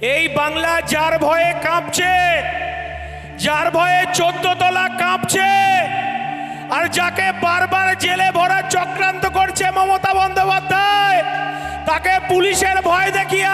এই বাংলা যার ভয়ে কাঁপছে, যার ভয়ে চোদ্দ তলা কাঁপছে, আর যাকে বারবার জেলে ভরা চক্রান্ত করছে মমতা বন্দ্যোপাধ্যায়, তাকে পুলিশের ভয় দেখিয়ে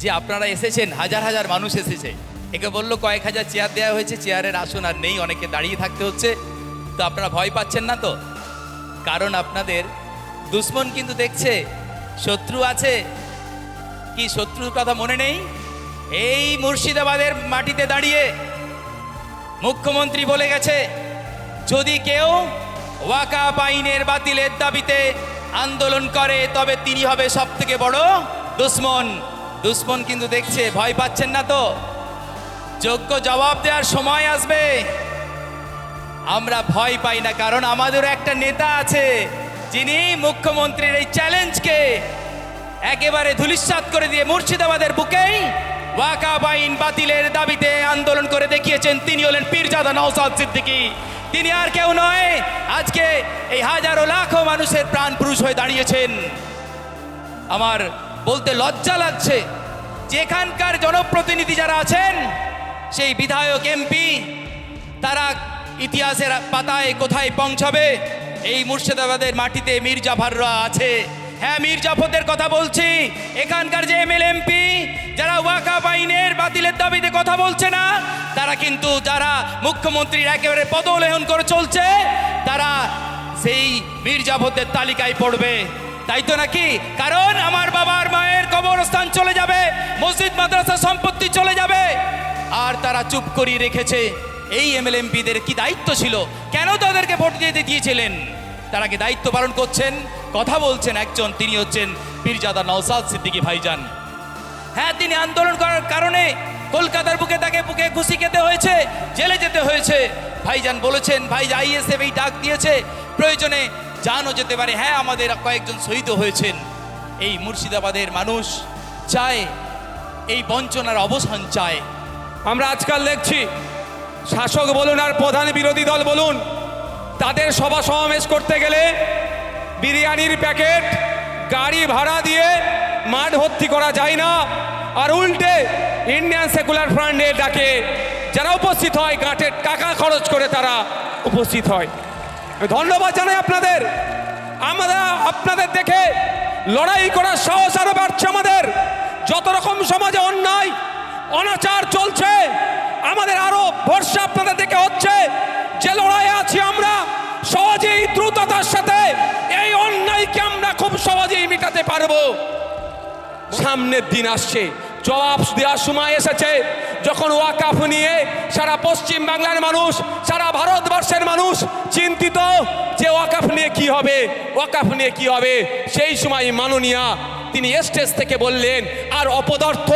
যে আপনারা এসেছেন, হাজার হাজার মানুষ এসেছে। একে বলল, কয়েক হাজার চেয়ার দেওয়া হয়েছে, চেয়ারের আসন আর নেই, অনেকে দাঁড়িয়ে থাকতে হচ্ছে। তো আপনারা ভয় পাচ্ছেন না তো? কারণ আপনাদের দুশ্মন কিন্তু দেখছে, শত্রু আছে। কি শত্রুর কথা মনে নেই? এই মুর্শিদাবাদের মাটিতে দাঁড়িয়ে মুখ্যমন্ত্রী বলে গেছে, যদি কেউ ওয়াকা আইনের বাতিলের দাবিতে আন্দোলন করে, তবে তিনি হবে সব থেকে বড় দুশ্মন। দুশ্মন কিন্তু দেখছে, ভয় পাচ্ছেন না তো? যোগ্য জবাব দেওয়ার সময় আসবে। আমরা ভয় পাই না, কারণ আমাদের একটা নেতা আছে, যিনি মুখ্যমন্ত্রীর এই চ্যালেঞ্জকে একেবারে ধুলিস্বাত করে দিয়ে মুর্শিদাবাদের বুকেই ওয়াকা বাইন বাতিলের দাবিতে আন্দোলন করে দেখিয়েছেন। তিনি হলেন পীরজাদা নওসাদ সিদ্দিকী। তিনি আর কেউ নয়, আজকে এই হাজারো লাখো মানুষের প্রাণ পুরুষ হয়ে দাঁড়িয়েছেন। আমার বলতে লজ্জা লাগছে। যেখানকার জনপ্রতিনিধি যারা আছেন, সেই বিধায়ক এমপি, তারা ইতিহাসের পাতায় কোথায় পৌঁছাবে? এই মুর্শিদাবাদের মাটিতে মীর জাফররা আছে। হ্যাঁ মীর জাফরদের কথা বলছি। এখানকার যে এমএল এমপি যারা ওয়াকা বাইনের বাতিলের দাবিতে কথা বলছে না, তারা কিন্তু যারা মুখ্যমন্ত্রীর একেবারে পদলেহন করে চলছে, তারা সেই মীর জাফরদের তালিকায় পড়বে। তাই তো নাকি? কারণ আমার বাবার মায়ের কবরস্থান চলে যাবে, মসজিদ, মাদ্রাসা সম্পত্তি চলে যাবে। আর তারা চুপ করিয়ে রেখেছে। এই এমএলএমপিদের কি দায়িত্ব ছিল? কেন তাদেরকে ভোট দিতে দিয়েছিলেন? তারা কি দায়িত্ব পালন করছেন? কথা বলছেন একজন, তিনি হচ্ছেন পীরজাদা নওসাদ সিদ্দিকী ভাইজান। হ্যাঁ তিনি আন্দোলন করার কারণে কলকাতার বুকে তাকে বুকে ঘুষি খেতে হয়েছে, জেলে যেতে হয়েছে। ভাইজান বলেছেন, ভাই, আইএসএফ এই ডাক দিয়েছে। প্রয়োজনে জানও যেতে পারে হ্যাঁ আমাদের কয়েকজন শহীদ হয়েছেন। এই মুর্শিদাবাদের মানুষ চায়, এই বঞ্চনার অবসান চায়। আমরা আজকাল দেখছি, শাসক বলুন আর প্রধান বিরোধী দল বলুন, তাদের সভা সমাবেশ করতে গেলে বিরিয়ানির প্যাকেট, গাড়ি ভাড়া দিয়ে মাঠ ভর্তি করা যায় না, আর উল্টে ইন্ডিয়ান সেকুলার ফ্রান্ডে ডাকে, যারা উপস্থিত হয়, গাঁটের টাকা খরচ করে তারা উপস্থিত হয়। ধন্যবাদ জানাই আপনাদের। আমরা আপনাদের দেখে লড়াই করার সাহস আরও বাড়ছে আমাদের। যত রকম সমাজে অন্যায়, অনাচার চলছে, আমাদের আরও ভরসা আপনাদের দেখে হচ্ছে। যে লড়াইয়ে আছি আমরা, সহজেই, দ্রুততার সাথে এই অন্যায়কে আমরা খুব সহজেই মেটাতে পারব। সামনের দিন আসছে। জবাব দেওয়ার সময় এসেছে। যখন ওয়াকাফ নিয়ে সারা পশ্চিম বাংলার মানুষ, সারা ভারতবর্ষের মানুষ চিন্তিত যে ওয়াকাফ নিয়ে কি হবে, ওয়াকাফ নিয়ে কি হবে, সেই সময় মাননীয়া তিনি স্টেজ থেকে বললেন, আর অপদার্থ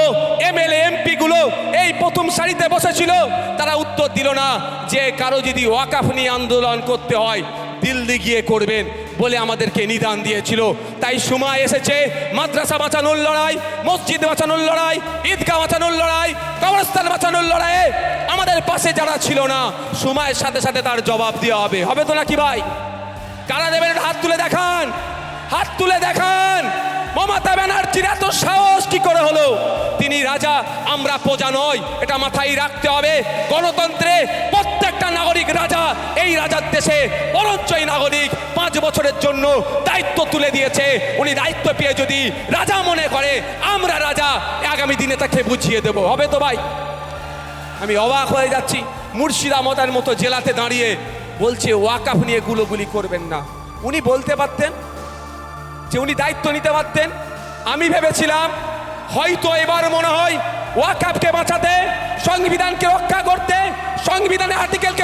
এমএলএ এমপি গুলো এই প্রথম সারিতে বসেছিল, তারা উত্তর দিল না, যে কারও যদি ওয়াকাফ নিয়ে আন্দোলন করতে হয়, দিল্লি গিয়ে করবেন। বলে আমাদেরকে নিদান দিয়েছিল। তাই সময় এসেছে, মাদ্রাসা বাঁচানোর লড়াই, মসজিদ বাঁচানোর লড়াই, ঈদগাহ বাঁচানোর লড়াই, কবরস্থান বাঁচানোর লড়াইয়ে আমাদের পাশে যারা ছিল না, সময়ের সাথে সাথে তার জবাব দেওয়া হবে। হবে তো নাকি ভাই? কারা দেবেন? হাত তুলে দেখান। হাত তুলে দেখান। মমতা ব্যানার্জির এত সাহস কি করে হলো? তিনি রাজা, আমরা প্রজা নয় এটা মাথায় রাখতে হবে। গণতন্ত্রে প্রত্যেকটা নাগরিক রাজা, এই রাজার দেশে বরঞ্চই নাগরিক পাঁচ বছরের জন্য দায়িত্ব তুলে দিয়েছে। উনি দায়িত্ব পেয়ে যদি রাজা মনে করে, আমরা রাজা আগামী দিনে তাকে বুঝিয়ে দেব। হবে তো ভাই? আমি অবাক হয়ে যাচ্ছি। মুর্শিদাবাদের মতো জেলাতে দাঁড়িয়ে বলছে, ওয়াকাফ নিয়ে গুলোগুলি করবেন না। উনি বলতে পারতেন যে উনি দায়িত্ব নিতে পারতেন। আমি ভেবেছিলাম, হয়তো এবার মনে হয় ওয়াকাফকে বাঁচাতে, সংবিধানকে রক্ষা করতে, সংবিধানের আর্টিকেলকে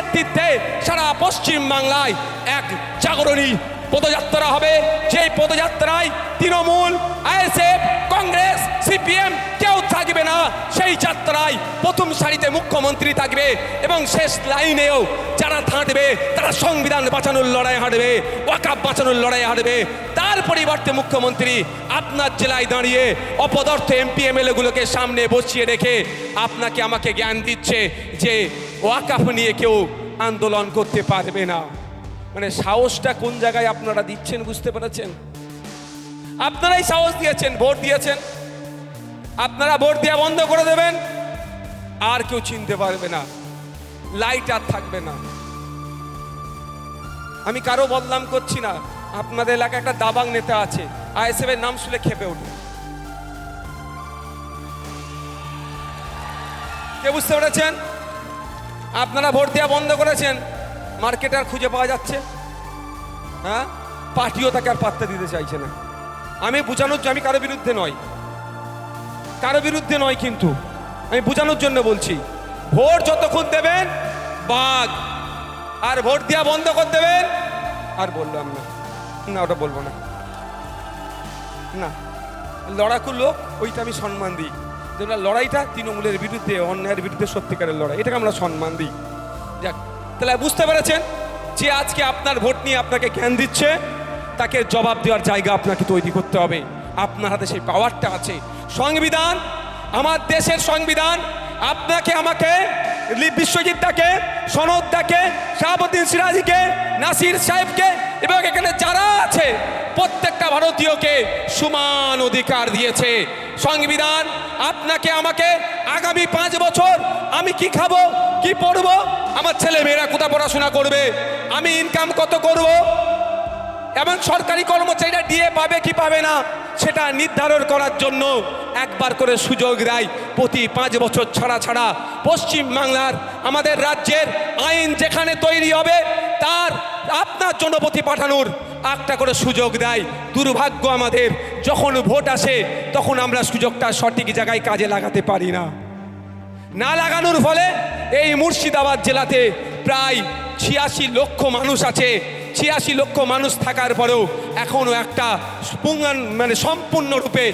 নেতৃত্বে সারা পশ্চিম বাংলায় এক জাগরণী পদযাত্রা হবে। সেই পদযাত্রায় তৃণমূল, আইএসএফ, কংগ্রেস, সিপিএম কেউ থাকবে না, সেই যাত্রায় প্রথম সারিতে মুখ্যমন্ত্রী থাকবে এবং শেষ লাইনেও যারা থাকবে, তারা সংবিধান বাঁচানোর লড়াই হাঁটবে ওয়াকাপ বাঁচানোর লড়াই হাঁটবে। তার পরিবর্তে মুখ্যমন্ত্রী আপনার জেলায় দাঁড়িয়ে অপদার্থ এমপি এমএলএ গুলোকে সামনে বসিয়ে রেখে আপনাকে আমাকে জ্ঞান দিচ্ছে যে ওয়াকাফ নিয়ে কেউ আন্দোলন করতে পারবে না। মানে সাহসটা কোন জায়গায় আপনারা দিচ্ছেন বুঝতে পেরেছেন? আপনারাই সাহস দিয়েছেন, ভোট দিয়েছেন। আপনারা ভোট দেওয়া বন্ধ করে দেবেন। আর কেউ চিনতে পারবে না। লাইট আর থাকবে না। আমি কারও বদনাম করছি না। আপনাদের এলাকায় একটা দাবাং নেতা আছে। আইএসএফ এর নাম শুনে খেপে উঠে কে বুঝতে পেরেছেন? আপনারা ভোট দেওয়া বন্ধ করেছেন মার্কেট আর খুঁজে পাওয়া যাচ্ছে। হ্যাঁ? পার্টিও তাকে আর পাত্তা দিতে চাইছে না। আমি বোঝানোর জন্য, আমি কারও বিরুদ্ধে নয়। কারও বিরুদ্ধে নয় কিন্তু। আমি বোঝানোর জন্য বলছি, ভোট যতক্ষণ দেবেন, বাঘ। আর ভোট দেওয়া বন্ধ করে দেবেন, আর বললাম না। না, ওটা বলব না। না, লড়াকু লোক, ওইটা আমি সম্মান দিই। যেটা লড়াইটা তৃণমূলের বিরুদ্ধে, অন্যায়ের বিরুদ্ধে সত্যিকারের লড়াই। এটাকে আমরা সম্মান দিই। যাক, তাহলে বুঝতে পেরেছেন যে আজকে আপনার ভোট নিয়ে আপনাকে জ্ঞান দিচ্ছে, তাকে জবাব দেওয়ার জায়গা আপনাকে তৈরি করতে হবে। আপনার হাতে সেই পাওয়ারটা আছে। সংবিধান, আমার দেশের সংবিধান, আপনাকে, আমাকে বিশ্বজিৎ দাকে সনদ দাকে শাহাবুদ্দিন সিরাজিকে, নাসির সাহেবকে, এবং এখানে যারা আছে প্রত্যেকটা ভারতীয়কে সমান অধিকার দিয়েছে। সংবিধান, আপনাকে, আমাকে আগামী পাঁচ বছর আমি কি খাব, কি পড়ব, আমার ছেলে মেয়েরা কোথায় পড়াশোনা করবে, আমি ইনকাম কত করব, এবং সরকারি কর্মচারীরা ডিএ পাবে কি পাবে না, সেটা নির্ধারণ করার জন্য একবার করে সুযোগ দেয় প্রতি পাঁচ বছর ছাড়া ছাড়া। পশ্চিম বাংলার আমাদের রাজ্যের আইন যেখানে তৈরি হবে, তার আপনার জনপতি পাঠানোর একটা করে সুযোগ দেয়। দুর্ভাগ্য আমাদের, যখন ভোট আসে, তখন আমরা সুযোগটা সঠিক জায়গায় কাজে লাগাতে পারি না। না লাগানোর ফলে এই মুর্শিদাবাদ জেলাতে প্রায় ছিয়াশি লক্ষ মানুষ আছে। ছিয়াশি লক্ষ মানুষ থাকার পরেও এখনও একটা মানে সম্পূর্ণরূপে